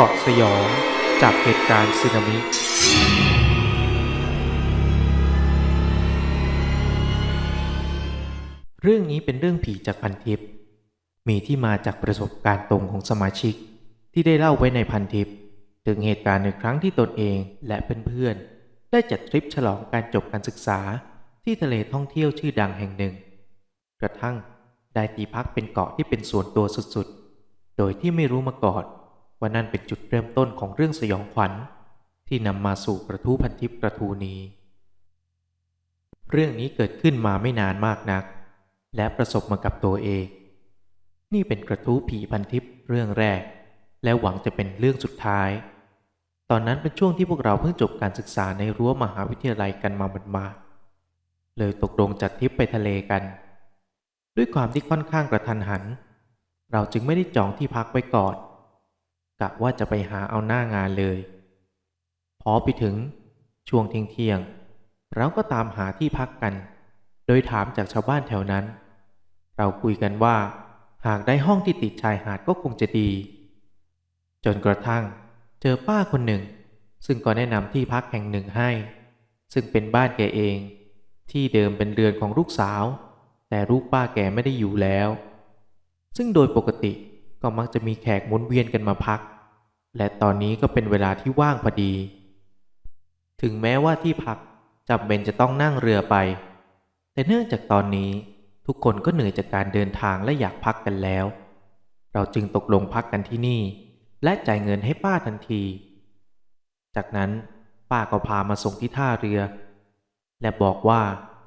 เกาะสยองจากเหตุการณ์สึนามิ เรื่องนี้เป็นเรื่องผีจากพันทิป มีที่มาจากประสบการณ์ตรงของสมาชิก ที่ได้เล่าไว้ในพันทิป ถึงเหตุการณ์ในครั้งที่ตนเองและเพื่อนๆ ได้จัดทริปฉลองการจบการศึกษาที่ทะเลท่องเที่ยวชื่อดังแห่งหนึ่ง กระทั่งได้ตีพักเป็นเกาะที่เป็นส่วนตัวสุดๆ โดยที่ไม่รู้มาก่อน ว่านั่นเป็นจุดเริ่มต้นของเรื่องสยองขวัญ ที่นำมาสู่กระทู้พันทิปกระทูนี้ เรื่องนี้เกิดขึ้นมาไม่นานมากนัก และประสบมากับตัวเอง นี่เป็นกระทู้ผีพันทิปเรื่องแรก และหวังจะเป็นเรื่องสุดท้าย ตอนนั้นเป็นช่วงที่พวกเราเพิ่งจบการศึกษาในรั้วมหาวิทยาลัยกันมาบันมาเลยตกลงจัดทริปไปทะเลกัน ด้วยความที่ค่อนข้างกระทันหัน เราจึงไม่ได้จองที่พักไว้ก่อน กะว่าจะไปหาเอาหน้างานเลย พอไปถึงช่วงเที่ยงเที่ยงๆเราก็ตามหาที่พักกัน โดยถามจากชาวบ้านแถวนั้น เราคุยกันว่า หากได้ห้องที่ติดชายหาดก็คงจะดี จนกระทั่งเจอป้าคนหนึ่ง ซึ่งก็แนะนำที่พักแห่งหนึ่งให้ ซึ่งเป็นบ้านแกเอง ที่เดิมเป็นเรือนของลูกสาว แต่ลูกป้าแกไม่ได้อยู่แล้ว ซึ่งโดยปกติ ก็มักจะมีแขกหมุนเวียนกันมาพัก และตอนนี้ก็เป็นเวลาที่ว่างพอดี ถึงแม้ว่าที่พักจำเป็นจะต้องนั่งเรือไป แต่เนื่องจากตอนนี้ทุกคนก็เหนื่อยจากการเดินทางและอยากพักกันแล้ว เราจึงตกลงพักกันที่นี่ และจ่ายเงินให้ป้าทันที จากนั้นป้าก็พามาส่งที่ท่าเรือ และบอกว่า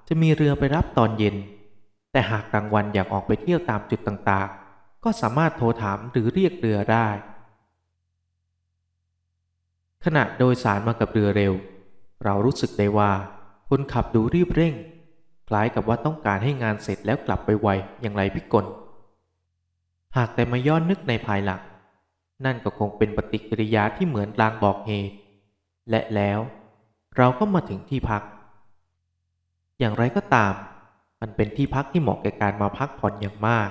จะมีเรือไปรับตอนเย็น แต่หากกลางวันอยากออกไปเที่ยวตามจุดต่างๆ ก็สามารถโทรถามหรือเรียกเรือได้ ขณะโดยสารมากับเรือเร็ว เรารู้สึกได้ว่าคนขับดูรีบเร่ง คล้ายกับว่าต้องการให้งานเสร็จแล้วกลับไปไวอย่างไรพิกล หากแต่มาย้อนนึกในภายหลัง นั่นก็คงเป็นปฏิกิริยาที่เหมือนลางบอกเหตุ และแล้วเราก็มาถึงที่พัก อย่างไรก็ตาม มันเป็นที่พักที่เหมาะแก่การมาพักผ่อนอย่างมาก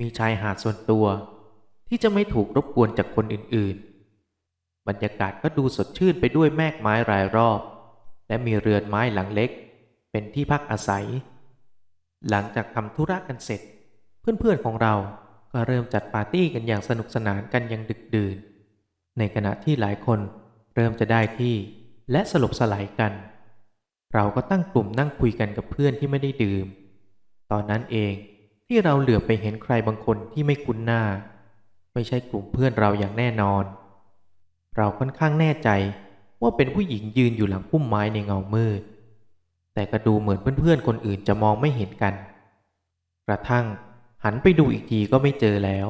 มีชายหาดส่วนตัว ที่จะไม่ถูกรบกวนจากคนอื่นๆ บรรยากาศก็ดูสดชื่นไปด้วยแมกไม้รายรอบ และมีเรือนไม้หลังเล็ก เป็นที่พักอาศัย หลังจากทำธุระกันเสร็จ เพื่อนๆของเราก็เริ่มจัดปาร์ตี้กันอย่างสนุกสนานกันอย่างดึกดื่น ในขณะที่หลายคนเริ่มจะได้ที่และสลบสลายกัน เราก็ตั้งกลุ่มนั่งคุยกันกับเพื่อนที่ไม่ได้ดื่ม ตอนนั้นเอง ที่เราเหลือไปเห็นใครบางคนที่ไม่คุ้นหน้า ไม่ใช่กลุ่มเพื่อนเราอย่างแน่นอน เราค่อนข้างแน่ใจว่าเป็นผู้หญิงยืนอยู่หลังพุ่มไม้ในเงามืด แต่ก็ดูเหมือนเพื่อนๆคนอื่นจะมองไม่เห็นกัน กระทั่งหันไปดูอีกทีก็ไม่เจอแล้ว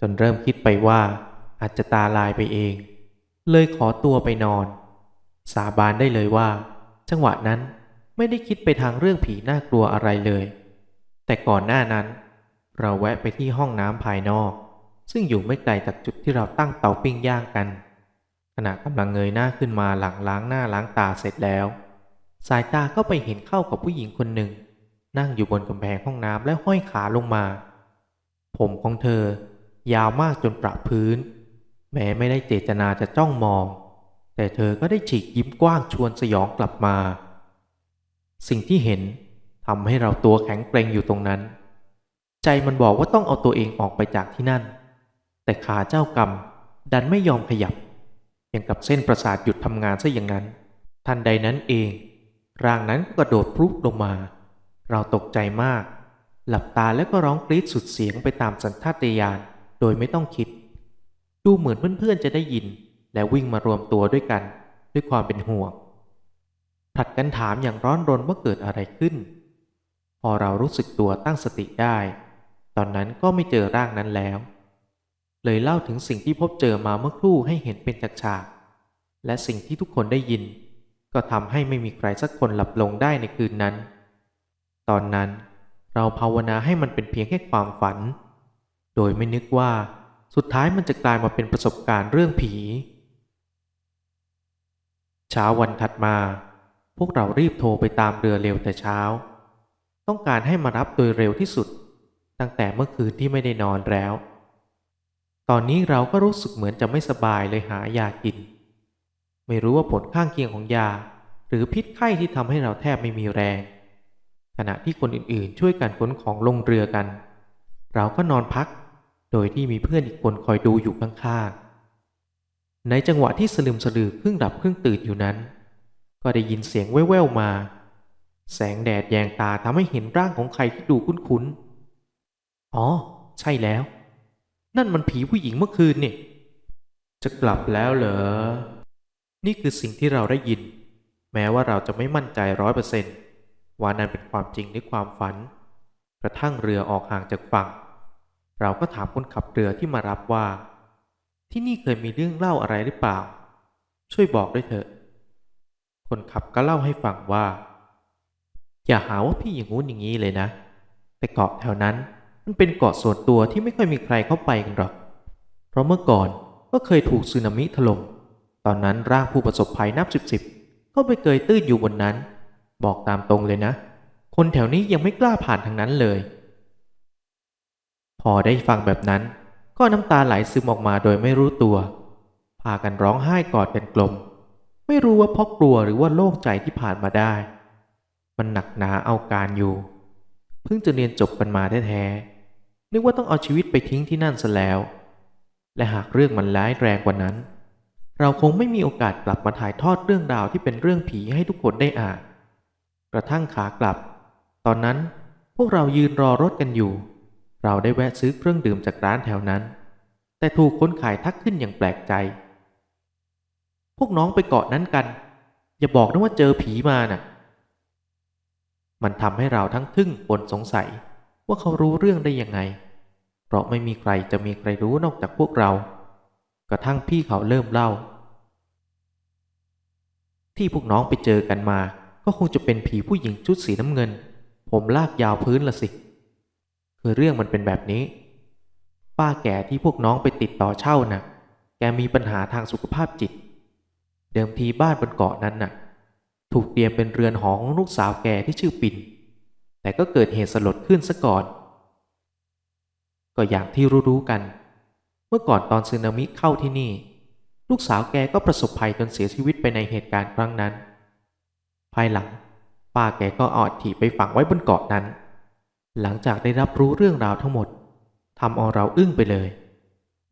จนเริ่มคิดไปว่าอาจจะตาลายไปเอง เลยขอตัวไปนอน สาบานได้เลยว่า จังหวะนั้นไม่ได้คิดไปทางเรื่องผีน่ากลัวอะไรเลย แต่ก่อนหน้านั้น เราแวะไปที่ห้องน้ำภายนอก ซึ่งอยู่ไม่ไกลจากจุดที่เราตั้งเตาปิ้งย่างกัน ขณะกำลังเงยหน้าขึ้นมาหลังล้างหน้าล้างตาเสร็จแล้ว สายตาก็ไปเห็นเข้ากับผู้หญิงคนหนึ่ง นั่งอยู่บนกำแพงห้องน้ำและห้อยขาลงมา ผมของเธอ ยาวมากจนประพื้น แม้ไม่ได้เจตนาจะจ้องมอง แต่เธอก็ได้ฉีกยิ้มกว้างชวนสยองกลับมา สิ่งที่เห็น ทำให้เราตัวแข็งเกรงอยู่ตรงนั้น ใจมันบอกว่าต้องเอาตัวเองออกไปจากที่นั่น แต่ขาเจ้ากรรมดันไม่ยอมขยับ อยังกับเส้นประสาทหยุดทำงานซะอย่างนั้น ทันใดนั้นเอง ร่างนั้นก็กระโดดพรุบลงมา เราตกใจมาก หลับตาแล้วก็ร้องกรี๊ดสุดเสียงไปตามสัญชาตญาณโดยไม่ต้องคิด ดูเหมือนเพื่อนๆจะได้ยิน และวิ่งมารวมตัวด้วยกัน ด้วยความเป็นห่วงผลัดกันถามอย่างร้อนรนว่าเกิดอะไรขึ้น พอเรารู้สึกตัวตั้งสติได้ ตอนนั้นก็ไม่เจอร่างนั้นแล้ว เลยเล่าถึงสิ่งที่พบเจอมาเมื่อครู่ให้เห็นเป็นฉากๆและสิ่งที่ทุกคนได้ยิน ก็ทำให้ไม่มีใครสักคนหลับลงได้ในคืนนั้น ตอนนั้นเราภาวนาให้มันเป็นเพียงแค่ความฝัน โดยไม่นึกว่าสุดท้ายมันจะกลายมาเป็นประสบการณ์เรื่องผี เช้าวันถัดมา พวกเรารีบโทรไปตามเรือเร็วแต่เช้า ต้องการให้มารับโดยเร็วที่สุด ตั้งแต่เมื่อคืนที่ไม่ได้นอนแล้ว ตอนนี้เราก็รู้สึกเหมือนจะไม่สบายเลยหายากิน ไม่รู้ว่าผลข้างเคียงของยา หรือพิษไข้ที่ทำให้เราแทบไม่มีแรง ขณะที่คนอื่นๆ ช่วยกันขนของลงเรือกัน เราก็นอนพัก โดยที่มีเพื่อนอีกคนคอยดูอยู่ข้างๆในจังหวะที่สลืมสลือครึ่งดับครึ่งตื่นอยู่นั้น ก็ได้ยินเสียงแว่วๆมา แสงแดดแยงตาทำให้เห็นร่างของใครที่ดูคุ้นๆ อ๋อ ใช่แล้ว นั่นมันผีผู้หญิงเมื่อคืนนี่ จะกลับแล้วเหรอ นี่คือสิ่งที่เราได้ยิน แม้ว่าเราจะไม่มั่นใจร้อยเปอร์เซนต์ว่านั่นเป็นความจริงหรือความฝัน กระทั่งเรือออกห่างจากฝั่ง เราก็ถามคนขับเรือที่มารับว่า ที่นี่เคยมีเรื่องเล่าอะไรหรือเปล่า ช่วยบอกด้วยเถอะ คนขับก็เล่าให้ฟังว่า อย่าหาว่าพี่อย่างงู้นอย่างนี้เลยนะ แต่เกาะแถวนั้น มันเป็นเกาะส่วนตัวที่ไม่ค่อยมีใครเข้าไปกันหรอก เพราะเมื่อก่อนก็เคยถูกสึนามิถล่ม ตอนนั้นร่างผู้ประสบภัยนับสิบสิบก็ไปเกยตื้นอยู่บนนั้น บอกตามตรงเลยนะ คนแถวนี้ยังไม่กล้าผ่านทางนั้นเลย พอได้ฟังแบบนั้น ก็น้ำตาไหลซึมออกมาโดยไม่รู้ตัว พากันร้องไห้กอดกันกลม ไม่รู้ว่าเพราะกลัวหรือว่าโล่งใจที่ผ่านมาได้ มันหนักหนาเอาการอยู่ เพิ่งจะเรียนจบกันมาแท้ๆนึกว่าต้องเอาชีวิตไปทิ้งที่นั่นซะแล้ว และหากเรื่องมันร้ายแรงกว่านั้น เราคงไม่มีโอกาสกลับมาถ่ายทอดเรื่องราวที่เป็นเรื่องผีให้ทุกคนได้อ่าน กระทั่งขากลับ ตอนนั้นพวกเรายืนรอรถกันอยู่ เราได้แวะซื้อเครื่องดื่มจากร้านแถวนั้น แต่ถูกคนขายทักขึ้นอย่างแปลกใจ พวกน้องไปเกาะนั้นกัน อย่าบอกนะว่าเจอผีมาน่ะ มันทำให้เราทั้งทึ่งปนสงสัย ว่าเขารู้เรื่องได้ยังไง เพราะไม่มีใครจะมีใครรู้นอกจากพวกเรา กระทั่งพี่เขาเริ่มเล่า ที่พวกน้องไปเจอกันมา ก็คงจะเป็นผีผู้หญิงชุดสีน้ำเงิน ผมลากยาวพื้นละสิ คือเรื่องมันเป็นแบบนี้ ป้าแก่ที่พวกน้องไปติดต่อเช่าน่ะ แกมีปัญหาทางสุขภาพจิต เดิมทีบ้านบนเกาะนั้นน่ะ ถูกเตรียมเป็นเรือนหอของลูกสาวแกที่ชื่อปิ่น แต่ก็เกิดเหตุสลดขึ้นซะก่อน ก็อย่างที่รู้ๆกัน เมื่อก่อนตอนสึนามิเข้าที่นี่ ลูกสาวแกก็ประสบภัยจนเสียชีวิตไปในเหตุการณ์ครั้งนั้น ภายหลังป้าแกก็เอาอัฐิไปฝังไว้บนเกาะนั้น หลังจากได้รับรู้เรื่องราวทั้งหมดทำเอาเราอึ้งไปเลย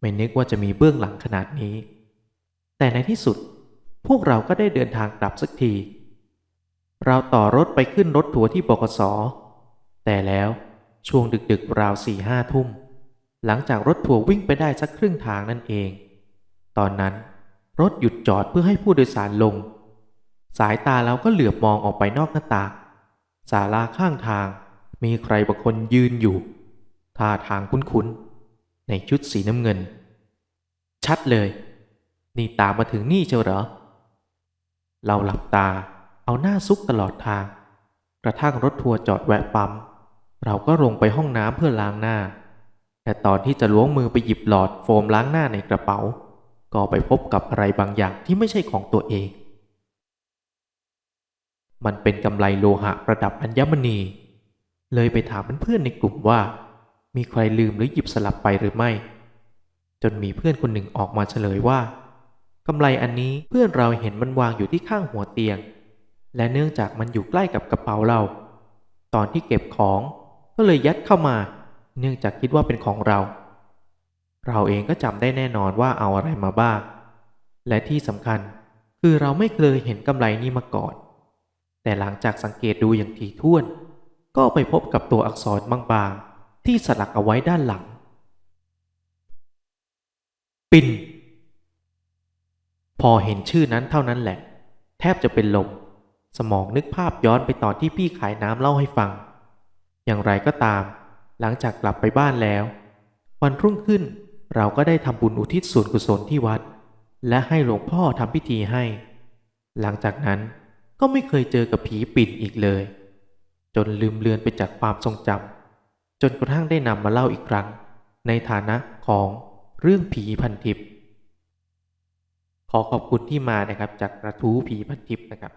ไม่นึกว่าจะมีเบื้องหลังขนาดนี้ แต่ในที่สุดพวกเราก็ได้เดินทางกลับสักที เราต่อรถไปขึ้นรถทัวร์ที่บกสแต่แล้วช่วงดึกๆราวสี่ห้าทุ่ม หลังจากรถทัวร์วิ่งไปได้สักครึ่งทางนั่นเอง ตอนนั้นรถหยุดจอดเพื่อให้ผู้โดยสารลง สายตาเราก็เหลือบมองออกไปนอกหน้าต่างศาลาข้างทางมีใครบางคนยืนอยู่ท่าทางคุ้นๆ ในชุดสีน้ำเงิน ชัดเลย นี่ตามมาถึงนี่เชียวเหรอ เราหลับตา เอาหน้าซุกตลอดทาง กระทั่งรถทัวร์จอดแวะปั๊ม เราก็ลงไปห้องน้ำเพื่อล้างหน้า แต่ตอนที่จะล้วงมือไปหยิบหลอดโฟมล้างหน้าในกระเป๋า ก็ไปพบกับอะไรบางอย่างที่ไม่ใช่ของตัวเอง มันเป็นกำไลโลหะประดับอัญมณี เลยไปถามเพื่อนในกลุ่มว่า มีใครลืมหรือหยิบสลับไปหรือไม่ จนมีเพื่อนคนหนึ่งออกมาเฉลยว่ากำไลอันนี้เพื่อนเราเห็นมันวางอยู่ที่ข้างหัวเตียง และเนื่องจากมันอยู่ใกล้กับกระเป๋าเรา ตอนที่เก็บของก็เลยยัดเข้ามา เนื่องจากคิดว่าเป็นของเรา เราเองก็จำได้แน่นอนว่าเอาอะไรมาบ้าง และที่สำคัญคือเราไม่เคยเห็นกำไลนี้มาก่อน แต่หลังจากสังเกตดูอย่างถี่ถ้วน ก็ไปพบกับตัวอักษรบางๆ ที่สลักเอาไว้ด้านหลัง ปิน พอเห็นชื่อนั้นเท่านั้นแหละ แทบจะเป็นลม สมองนึกภาพย้อนไปตอนที่พี่ขายน้ำเล่าให้ฟัง อย่างไรก็ตาม หลังจากกลับไปบ้านแล้ว วันรุ่งขึ้นเราก็ได้ทำบุญอุทิศส่วนกุศลที่วัด และให้หลวงพ่อทำพิธีให้ หลังจากนั้นก็ไม่เคยเจอกับผีปิ่นอีกเลย จนลืมเลือนไปจากความทรงจำจนกระทั่งได้นำมาเล่าอีกครั้ง ในฐานะของเรื่องผีพันทิพย์ขอขอบคุณที่มานะครับจากกระทู้ผีพันทิพย์นะครับ